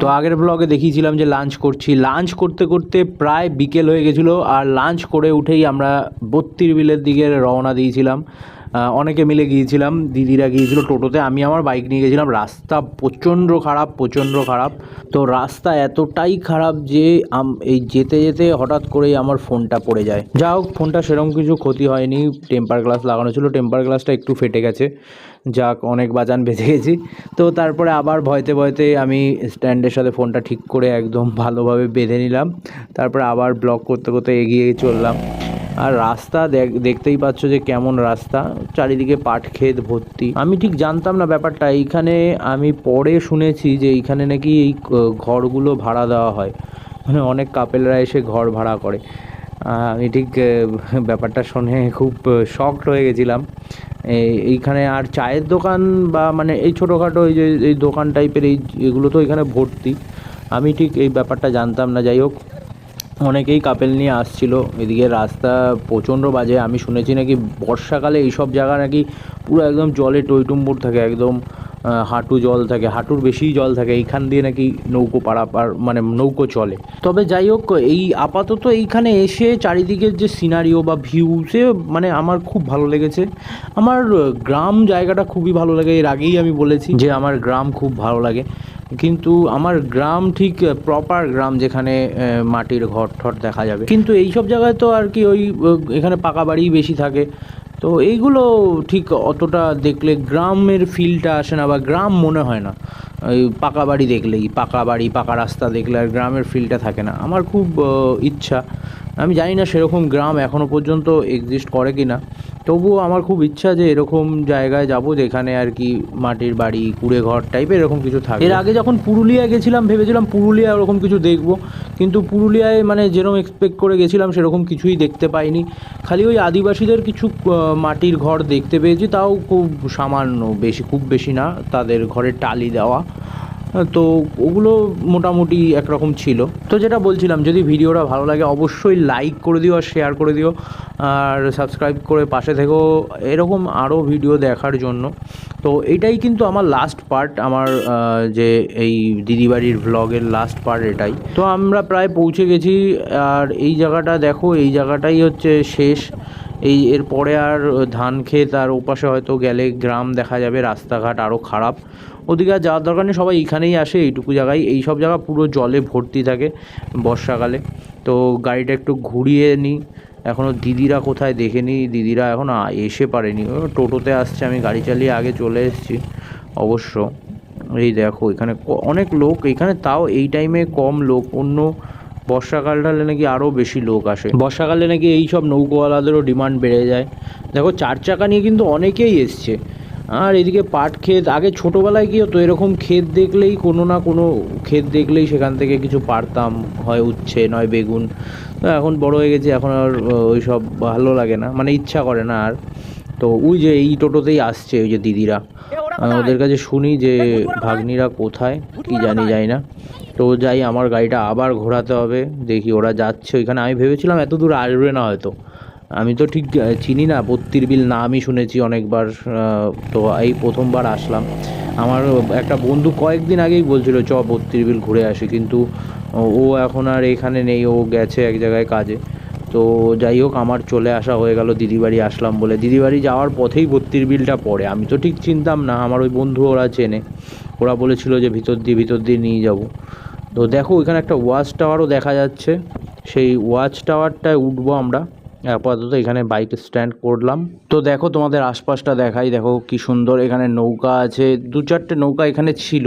তো আগের ব্লগে দেখিয়েছিলাম যে লাঞ্চ করছি। লাঞ্চ করতে করতে প্রায় বিকেল হয়ে গেছিল, আর লাঞ্চ করে উঠেই আমরা বত্রির বিলের দিকে রওনা দিয়েছিলাম। অনেকে মিলে গিয়েছিলাম, দিদিরা গিয়েছিল টোটোতে, আমি আমার বাইক নিয়ে গেছিলাম, রাস্তা প্রচণ্ড খারাপ প্রচণ্ড খারাপ। তো রাস্তা এতটাই খারাপ যে এই যেতে যেতে হঠাৎ করেই আমার ফোনটা পড়ে যায়। যা হোক, ফোনটা সেরকম কিছু ক্ষতি হয়নি, টেম্পার গ্লাস লাগানো ছিল, টেম্পার গ্লাসটা একটু ফেটে গেছে। যাক, অনেক বাজান বেঁচে গেছি। তো তারপরে আবার ভয়তে ভয়তে আমি স্ট্যান্ডের সাথে ফোনটা ঠিক করে একদম ভালোভাবে বেঁধে নিলাম। তারপরে আবার ব্লক করতে করতে এগিয়ে চললাম। আর রাস্তা দেখ- দেখতেই পাচ্ছ যে কেমন রাস্তা। চারিদিকে পাট ক্ষেত ভর্তি। আমি ঠিক জানতাম না ব্যাপারটা। এইখানে আমি পরে শুনেছি যে এইখানে নাকি এই ঘরগুলো ভাড়া দেওয়া হয়। মানে অনেক কাপেলরা এসে ঘর ভাড়া করে। আমি ঠিক ব্যাপারটা শুনে খুব শকড হয়ে গেছিলাম। এই- এইখানে আর চায়ের দোকান বা মানে এই ছোটোখাটো এই যে, এই দোকান টাইপের এই, এগুলো তো এখানে ভর্তি। আমি ঠিক এই ব্যাপারটা জানতাম না। যাই হোক অনেকেই কাপেল নিয়ে আসছিল। এদিকে রাস্তা প্রচণ্ড বাজে। আমি শুনেছি নাকি বর্ষাকালে এইসব জায়গা নাকি পুরো একদম জলে টইটুম্বুর থাকে, একদম হাঁটু জল থাকে, হাঁটুর বেশি জল থাকে। এইখান দিয়ে নাকি নৌকো পারাপার মানে নৌকো চলে। তবে যাই হোক, এই আপাতত এইখানে এসে চারিদিকের যে সিনারিও বা ভিউ সে মানে আমার খুব ভালো লেগেছে। আমার গ্রাম জায়গাটা খুবই ভালো লাগে। এর আগেই আমি বলেছি যে আমার গ্রাম খুব ভালো লাগে। কিন্তু আমার গ্রাম ঠিক প্রপার গ্রাম যেখানে মাটির ঘর ঠর দেখা যাবে। কিন্তু এইসব জায়গায় তো আর কি ওই এখানে পাকা বাড়ি বেশি থাকে। তো এইগুলো ঠিক অতটা দেখলে গ্রামের ফিলটা আসে না বা গ্রাম মনে হয় না। ওই পাকা বাড়ি দেখলেই, পাকা বাড়ি, পাকা রাস্তা দেখলে আর গ্রামের ফিলটা থাকে না। আমার খুব ইচ্ছা। আমি জানি না সেরকম গ্রাম এখনও পর্যন্ত এক্সিস্ট করে কি না তবুও আমার খুব ইচ্ছা যে এরকম জায়গায় যাব যেখানে আর কি মাটির বাড়ি কুড়ে ঘর টাইপের এরকম কিছু থাকে। এর আগে যখন পুরুলিয়া গেছিলাম, ভেবেছিলাম পুরুলিয়া ওরকম কিছু দেখব। কিন্তু পুরুলিয়ায় মানে যেরকম এক্সপেক্ট করে গেছিলাম, সেরকম কিছুই দেখতে পাইনি। খালি ওই আদিবাসীদের কিছু মাটির ঘর দেখতে পেয়েছি। তাও খুব সামান্য বেশি, খুব বেশি না। তাদের ঘরে টালি দেওয়া। তো ওগুলো মোটামুটি একরকম ছিল। তো যেটা বলছিলাম, যদি ভিডিওটা ভালো লাগে অবশ্যই লাইক করে দিও আর শেয়ার করে দিও। আর সাবস্ক্রাইব করে পাশে থেকেও এরকম আরও ভিডিও দেখার জন্য। তো এটাই কিন্তু আমার লাস্ট পার্ট আমার যে এই দিদিবাড়ির ভ্লগের লাস্ট পার্ট এটাই। তো আমরা প্রায় পৌঁছে গেছি। আর এই জায়গাটা দেখো, এই জায়গাটাই হচ্ছে শেষ। এই এরপরে আর ধান ক্ষেত, আর ওপাশে হয়তো গেলে গ্রাম দেখা যাবে, রাস্তাঘাট আরও খারাপ। ওদিকে আর যাওয়ার দরকার নেই, সবাই এইখানেই আসে, এইটুকু জায়গায়। এই সব জায়গা পুরো জলে ভর্তি থাকে বর্ষাকালে। তো গাড়িটা একটু ঘুরিয়ে নিই। এখনও দিদিরা কোথায় দেখে নিই। দিদিরা এখন এসে পারেনি। টোটোতে আসছে, আমি গাড়ি চালিয়ে আগে চলে এসেছি অবশ্য। এই দেখো, এখানে অনেক লোক। এখানে তাও এই টাইমে কম লোক। অন্য বর্ষাকালটালে নাকি আরও বেশি লোক আসে। বর্ষাকালে নাকি এই সব নৌকোওয়ালাদেরও ডিমান্ড বেড়ে যায়। দেখো, চার চাকা নিয়ে কিন্তু অনেকেই এসছে। আর এদিকে পাট ক্ষেত আগে ছোটোবেলায় কি হতো এরকম ক্ষেত দেখলেই কোনো না কোনো ক্ষেত দেখলেই সেখান থেকে কিছু পারতাম হয় উচ্ছে নয় বেগুন। তো এখন বড় হয়ে গেছে এখন আর ওই সব ভালো লাগে না মানে ইচ্ছা করে না আর। তো ওই যে এই টোটোতেই আসছে ওই যে দিদিরা। ওদের কাছে শুনি যে ভাগ্নিরা কোথায় কি জানি যাই না। তো যাই আমার গাড়িটা আবার ঘোরাতে হবে দেখি ওরা যাচ্ছে ওইখানে। আমি ভেবেছিলাম এত দূর আসবে না হয়তো। আমি তো ঠিক চিনি না, বত্তির বিল নামই শুনেছি অনেকবার তো এই প্রথমবার আসলাম। আমার একটা বন্ধু কয়েকদিন আগেই বলছিল, চ বত্রির বিল ঘুরে আসি। কিন্তু ও- এখন আর এখানে নেই, ও গেছে এক জায়গায় কাজে। তো যাই হোক, আমার চলে আসা হয়ে গেল, দিদিবাড়ি আসলাম বলে। দিদিবাড়ি যাওয়ার পথেই বত্রির বিলটা পড়ে। আমি তো ঠিক চিনতাম না, আমার ওই বন্ধু ওরা চেনে। ওরা বলেছিল যে, ভিতর দিয়ে ভিতর দিয়ে নিয়ে যাব। তো দেখো, ওইখানে একটা ওয়াচ টাওয়ারও দেখা যাচ্ছে। সেই ওয়াচ টাওয়ারটায় উঠবো আমরা। আপাতত এখানে বাইক স্ট্যান্ড করলাম। তো দেখো তোমাদের আশপাশটা দেখাই, দেখো কি সুন্দর এখানে নৌকা আছে। দু চারটে নৌকা এখানে ছিল।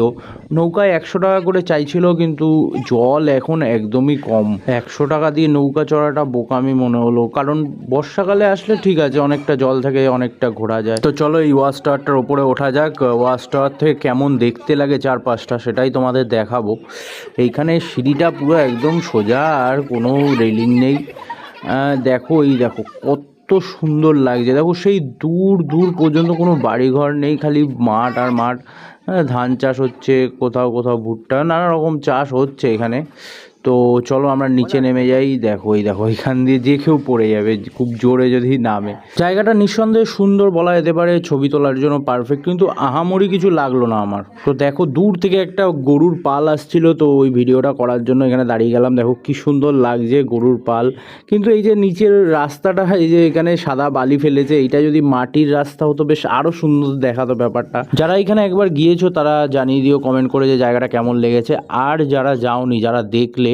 নৌকায় একশো টাকা করে চাইছিল, কিন্তু জল এখন একদমই কম। একশো টাকা দিয়ে নৌকা চড়াটা বোকামি মনে হলো। কারণ বর্ষাকালে আসলে ঠিক আছে, অনেকটা জল থেকে অনেকটা ঘোরা যায়। তো চলো এই ওয়াচ টাওয়ারটার ওপরে ওঠা যাক। ওয়াচ টাওয়ার থেকে কেমন দেখতে লাগে চারপাশটা সেটাই তোমাদের দেখাবো। এইখানে সিঁড়িটা পুরো একদম সোজা, আর কোনো রেলিং নেই। দেখো, এই দেখো, কত সুন্দর লাগছে। দেখো, সেই দূর দূর পর্যন্ত কোনো বাড়িঘর নেই, খালি মাঠ আর মাঠ। ধান চাষ হচ্ছে, কোথাও কোথাও ভুট্টা, নানা রকম চাষ হচ্ছে এখানে। তো চলো আমরা নিচে নেমে যাই। দেখো এই দেখো এখান দিয়ে যে কেউ পড়ে যাবে খুব জোরে যদি নামে। জায়গাটা নিঃসন্দেহে সুন্দর বলা যেতে পারে ছবি তোলার জন্য পারফেক্ট কিন্তু আহামরি কিছু লাগল না আমার। তো দেখো দূর থেকে একটা গরুর পাল আসছিল তো ওই ভিডিওটা করার জন্য এখানে দাঁড়িয়ে গেলাম। দেখো কি সুন্দর লাগছে গরুর পাল। কিন্তু এই যে নিচের রাস্তাটা এই যে এখানে সাদা বালি ফেলেছে এটা যদি মাটির রাস্তা হতো বেশ আরও সুন্দর দেখাতো ব্যাপারটা। যারা এখানে একবার গিয়েছো তারা জানিয়ে দিও কমেন্ট করে যে জায়গাটা কেমন লেগেছে। আর যারা যাওনি যারা দেখলে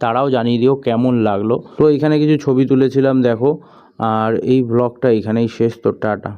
তারাও জানিয়ে দিও কেমন লাগল। তো এখানে কিছু ছবি তুলেছিলাম, দেখো। আর এই ব্লগটা এখানেই শেষ, তো টাটা।